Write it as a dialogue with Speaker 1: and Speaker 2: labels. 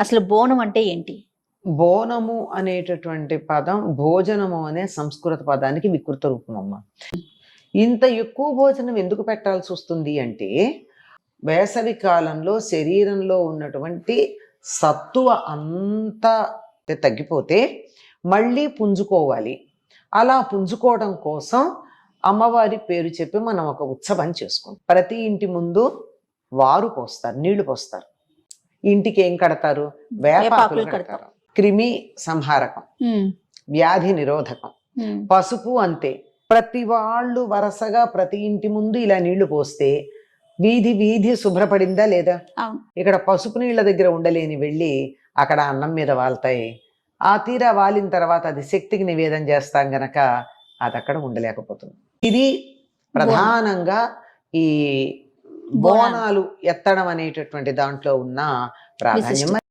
Speaker 1: అసలు బోనం అంటే ఏంటి?
Speaker 2: బోనము అనేటటువంటి పదం భోజనము అనే సంస్కృత పదానికి వికృత రూపం అమ్మ ఇంత ఎక్కువ భోజనం ఎందుకు పెట్టాల్సి వస్తుంది అంటే వేసవి కాలంలో శరీరంలో ఉన్నటువంటి సత్తువ అంతా తగ్గిపోతే మళ్ళీ పుంజుకోవాలి. అలా పుంజుకోవడం కోసం అమ్మవారి పేరు చెప్పి మనం ఒక ఉత్సవం చేసుకుంటాం. ప్రతి ఇంటి ముందు వారు పోస్తారు నీళ్ళు పోస్తారు. ఇంటికి ఏం కడతారు? వేపాకులు కడతారు. క్రిమి సంహారకం. వ్యాధి నిరోధకం. పసుపు అంతే. ప్రతి వాళ్ళు వరుసగా ప్రతి ఇంటి ముందు ఇలా నీళ్ళు పోస్తే వీధి వీధి శుభ్రపడిందా లేదా? ఇక్కడ పసుపు నీళ్ళ దగ్గర ఉండలేని వెళ్ళి అక్కడ అన్నం మీద వాళ్తాయి. ఆ తీరా వాలిన తర్వాత అది శక్తికి నివేదన చేస్తాం గనక అది అక్కడ ఉండలేకపోతుంది. ఇది ప్రధానంగా ఈ బోనాలు. ఎత్తడం అనేటటువంటి దాంట్లో ఉన్న ప్రాధాన్యం.